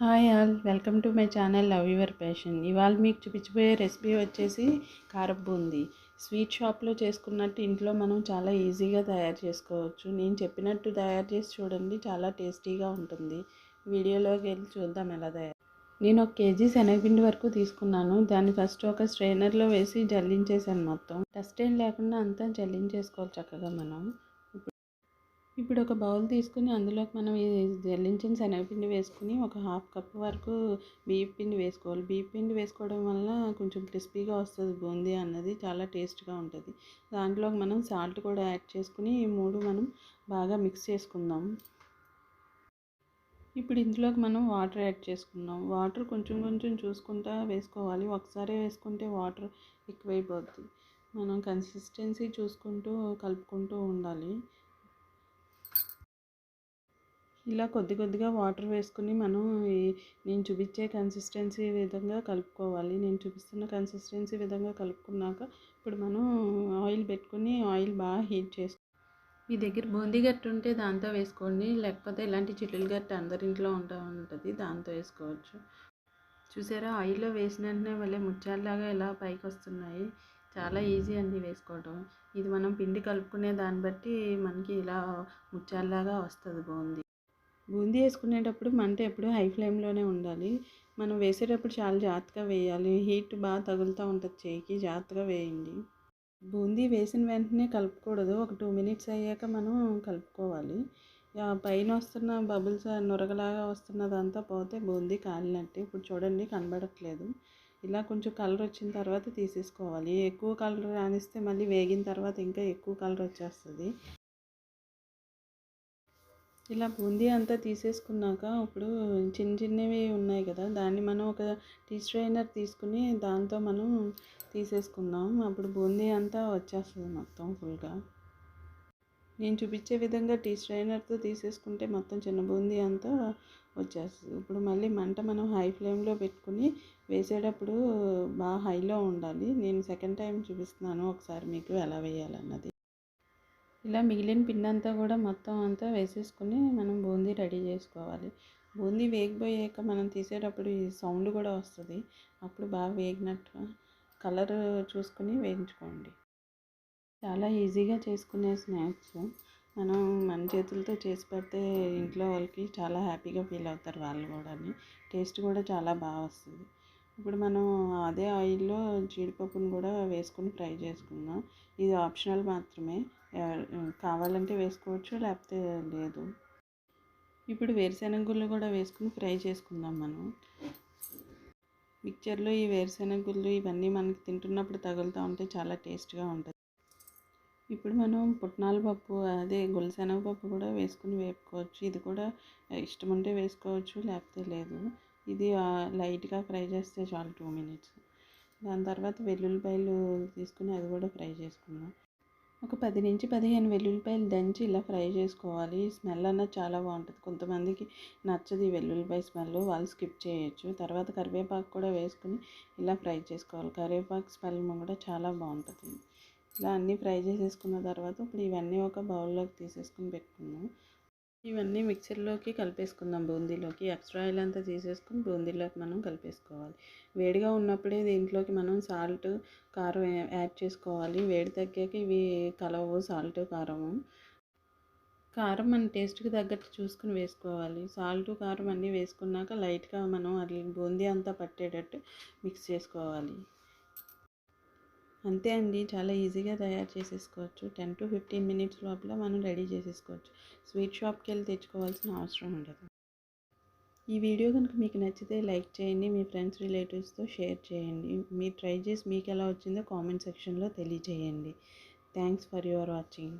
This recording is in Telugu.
Hi all welcome to my channel love your passion. ఇవాళ మీకు చూపించబోయే రెసిపీ వచ్చేసి కారపు బూందీ. స్వీట్ షాప్లో చేసుకున్నట్టు ఇంట్లో మనం చాలా ఈజీగా తయారు చేసుకోవచ్చు. నేను చెప్పినట్టు తయారు చేసి చూడండి చాలా టేస్టీగా ఉంటుంది. వీడియోలోకి వెళ్ళి చూద్దాం ఎలా తయారు. నేను ఒక కేజీ శనగపిండి వరకు తీసుకున్నాను. దాన్ని ఫస్ట్ ఒక స్ట్రైనర్లో వేసి జల్లించేసాను మొత్తం. డస్ట్ ఏం లేకుండా అంతా జల్లించేసుకోవాలి చక్కగా మనం. ఇప్పుడు ఒక బౌల్ తీసుకుని అందులోకి మనం ఈ జల్లించిన శనగపిండి వేసుకుని ఒక హాఫ్ కప్ వరకు బియ్య పిండి వేసుకోవాలి. బియ్య పిండి వేసుకోవడం వల్ల కొంచెం క్రిస్పీగా వస్తుంది బూందీ అన్నది చాలా టేస్ట్గా ఉంటుంది. దాంట్లోకి మనం సాల్ట్ కూడా యాడ్ చేసుకుని ఈ మూడు మనం బాగా మిక్స్ చేసుకుందాం. ఇప్పుడు ఇందులోకి మనం వాటర్ యాడ్ చేసుకుందాం. వాటర్ కొంచెం కొంచెం చూసుకుంటా వేసుకోవాలి. ఒకసారి వేసుకుంటే వాటర్ ఎక్కువైపోద్ది. మనం కన్సిస్టెన్సీ చూసుకుంటూ కలుపుకుంటూ ఉండాలి. ఇలా కొద్ది కొద్దిగా వాటర్ వేసుకుని మనం నేను చూపించే కన్సిస్టెన్సీ విధంగా కలుపుకోవాలి. నేను చూపిస్తున్న కన్సిస్టెన్సీ విధంగా కలుపుకున్నాక ఇప్పుడు మనం ఆయిల్ పెట్టుకుని ఆయిల్ బాగా హీట్ చేసుకో మీ దగ్గర బూందీ గట్టు ఉంటే దాంతో వేసుకోండి. లేకపోతే ఇలాంటి చిల్లులు గట్టు అందరింట్లో ఉంటా ఉంటుంది దాంతో వేసుకోవచ్చు. చూసారా? ఆయిల్లో వేసిన వెంటనే మళ్ళీ ముత్యాలలాగా ఇలా పైకి వస్తున్నాయి. చాలా ఈజీ అండి వేసుకోవటం. ఇది మనం పిండి కలుపుకునే దాన్ని బట్టి మనకి ఇలా ముత్యాలలాగా వస్తుంది బాగుంది బూందీ వేసుకునేటప్పుడు మంట ఎప్పుడు హై ఫ్లేమ్లోనే ఉండాలి. మనం వేసేటప్పుడు చాలా జాగ్రత్తగా వేయాలి. హీట్ బాగా తగులుతూ ఉంటుంది చేయికి జాగ్రత్తగా వేయండి. బూందీ వేసిన వెంటనే కలుపుకూడదు. ఒక టూ మినిట్స్ అయ్యాక మనం కలుపుకోవాలి. పైన వస్తున్న బబుల్స్ నొరగలాగా వస్తున్నదంతా పోతే బూందీ కాలినట్టు. ఇప్పుడు చూడండి కనబడట్లేదు. ఇలా కొంచెం కలర్ వచ్చిన తర్వాత తీసేసుకోవాలి. ఎక్కువ కలర్ రానిస్తే మళ్ళీ వేగిన తర్వాత ఇంకా ఎక్కువ కలర్ వచ్చేస్తుంది. ఇలా బూందీ అంతా తీసేసుకున్నాక ఇప్పుడు చిన్న చిన్నవి ఉన్నాయి కదా దాన్ని మనం ఒక టీ స్ట్రైనర్ తీసుకుని దాంతో మనం తీసేసుకుందాం. అప్పుడు బూందీ అంతా వచ్చేస్తుంది మొత్తం ఫుల్గా. నేను చూపించే విధంగా టీ స్ట్రైనర్తో తీసేసుకుంటే మొత్తం చిన్న బూందీ అంతా వచ్చేస్తుంది. ఇప్పుడు మళ్ళీ మంట మనం హై ఫ్లేమ్లో పెట్టుకుని వేసేటప్పుడు బాగా హైలో ఉండాలి. నేను సెకండ్ టైం చూపిస్తున్నాను. ఒకసారి మీకు ఎలా వేయాలన్నది. ఇలా మిగిలిన పిండి అంతా కూడా మొత్తం అంతా వేసేసుకుని మనం బూందీ రెడీ చేసుకోవాలి. బూందీ వేగిపోయాక మనం తీసేటప్పుడు ఈ సౌండ్ కూడా వస్తుంది. అప్పుడు బాగా వేగినట్టు కలర్ చూసుకుని వేయించుకోండి. చాలా ఈజీగా చేసుకునే స్నాక్స్. మనం మన చేతులతో చేసి పెడితే ఇంట్లో వాళ్ళకి చాలా హ్యాపీగా ఫీల్ అవుతారు వాళ్ళు కూడా టేస్ట్ కూడా చాలా బాగా వస్తుంది. ఇప్పుడు మనం అదే ఆయిల్లో జీడిపప్పును కూడా వేసుకుని ఫ్రై చేసుకుందాం. ఇది ఆప్షనల్ మాత్రమే. కావాలంటే వేసుకోవచ్చు లేకపోతే లేదు. ఇప్పుడు వేరుశెనగ గుళ్ళు కూడా వేసుకుని ఫ్రై చేసుకుందాం మనం. మిక్చర్లో ఈ వేరుశెనగ గుళ్ళు ఇవన్నీ మనకి తింటున్నప్పుడు తగులుతూ ఉంటే చాలా టేస్ట్గా ఉంటుంది. ఇప్పుడు మనం పుట్నాల పప్పు అదే గులసెనగ పప్పు కూడా వేసుకుని వేపుకోవచ్చు. ఇది కూడా ఇష్టం ఉంటే వేసుకోవచ్చు లేకపోతే లేదు. ఇది లైట్గా ఫ్రై చేస్తే చాలు టూ మినిట్స్. దాని తర్వాత వెల్లుల్లిపాయలు తీసుకుని అది కూడా ఫ్రై చేసుకుందాం. ఒక పది నుంచి పదిహేను వెల్లుల్లిపాయలు దంచి ఇలా ఫ్రై చేసుకోవాలి. స్మెల్ అన్నది చాలా బాగుంటుంది. కొంతమందికి నచ్చదు ఈ వెల్లుల్లిపాయ స్మెల్. వాళ్ళు స్కిప్ చేయొచ్చు. తర్వాత కరివేపాకు కూడా వేసుకుని ఇలా ఫ్రై చేసుకోవాలి. కరివేపాకు స్మెల్ కూడా చాలా బాగుంటుంది. ఇలా అన్నీ ఫ్రై చేసేసుకున్న తర్వాత ఇప్పుడు ఇవన్నీ ఒక బౌల్లోకి తీసేసుకుని పెట్టుకున్నాం ఇవన్నీ మిక్సర్లోకి కలిపేసుకుందాం. బూందీలోకి ఎక్స్ట్రా ఆయిల్ అంతా తీసేసుకుని బూందీలోకి మనం కలిపేసుకోవాలి. వేడిగా ఉన్నప్పుడే దీంట్లోకి మనం సాల్ట్ కారం యాడ్ చేసుకోవాలి. వేడి తగ్గాక ఇవి కలవు సాల్ట్ కారము కారం మన టేస్ట్కి తగ్గట్టు చూసుకుని వేసుకోవాలి. సాల్ట్ కారం అన్నీ వేసుకున్నాక లైట్గా మనం అది బూందీ అంతా పట్టేటట్టు మిక్స్ చేసుకోవాలి. అంతే అండి. చాలా ఈజీగా తయారు చేసేసుకోవచ్చు. టెన్ టు ఫిఫ్టీన్ మినిట్స్ లోపల మనం రెడీ చేసేసుకోవచ్చు. స్వీట్ షాప్కి వెళ్ళి తెచ్చుకోవాల్సిన అవసరం ఉండదు. ఈ వీడియో కనుక మీకు నచ్చితే లైక్ చేయండి. మీ ఫ్రెండ్స్ రిలేటివ్స్తో షేర్ చేయండి. మీరు ట్రై చేసి మీకు ఎలా వచ్చిందో కామెంట్ సెక్షన్లో తెలియజేయండి. Thanks for your watching.